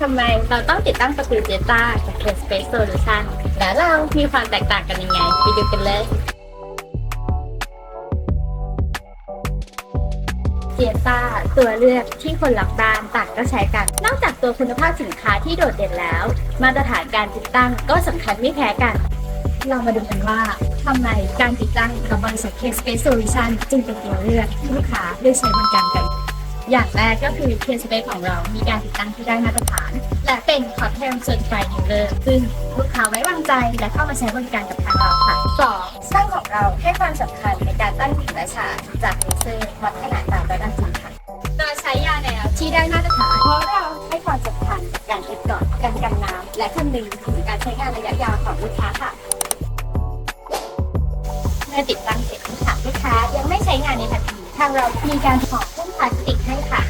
ทำไมเราต้องติดตั้งประตูเจต้ากับ K Space Solution แล้วเรามีความแตกต่างกันยังไง ไปดูกันเลยเจต้าตัวเลือกที่คนรักบ้านต่างก็ใช้กัน นอกจากตัวคุณภาพสินค้าที่โดดเด่นแล้ว มาตรฐานการติดตั้งก็สำคัญไม่แพ้กัน เรามาดูกันว่าทำไมการติดตั้งกับบริษัท K Space Solution จึงเป็นตัวเลือกที่ลูกค้าเลือกใช้บริการกัน อย่างแรกก็คือ K Space ของเรามีการติดตั้งที่ได้มาตรฐาน และเป็น Hotel Certified Dealer ซึ่งลูกค้าไว้วางใจและเข้ามาใช้บริการกับทางเราค่ะ 2. ช่างของเราให้ความสำคัญในการตั้งกิ่งและฉากจากเลเซอร์วัดขนาดตามระดับจริงค่ะโดยใช้ยาแนวที่ได้มาตรฐานเพราะเราให้ความสำคัญกับการเก็บกอดการกันน้ำและคำนึงถึงการใช้งานระยะยาวของลูกค้าค่ะเมื่อติดตั้งเสร็จหากลูกค้ายังไม่ใช้งานในทันทีทางเรามีการห่อหุ้มพลาสติกให้ค่ะ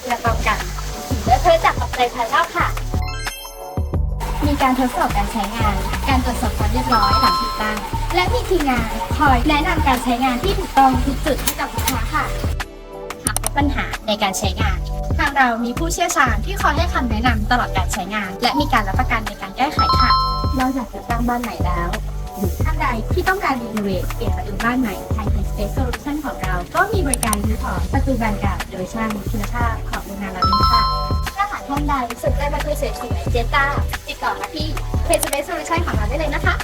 เพื่อป้องกันสิ่งเลอะเทอะจากปัจจัยภายนอกค่ะ มีการทดสอบการใช้งาน การตรวจสอบความเรียบร้อยหลังติดตั้ง และมีทีมงานคอยแนะนำการใช้งานที่ถูกต้องทุกจุดให้กับลูกค้าค่ะหากพบปัญหาในการใช้งานทางเรามีผู้เชี่ยวชาญที่คอยให้คำแนะนำตลอดการใช้งาน และมีการรับประกันในการแก้ไขค่ะ นอกจากจะตั้งบ้านใหม่แล้วหรือท่านใดที่ต้องการรีโนเวทเปลี่ยนประตูบ้านใหม่ทาง Space Solution ของเราก็มี บริการรื้อถอนประตูบานเก่าโดยช่างคุณภาพของโรงงานเราเองค่ะถ้าหากท่านใดสนใจประตูสริมสวยๆเจต้าติดต่อมาที่เพจเบสโซลูชันของเราได้เลยนะคะ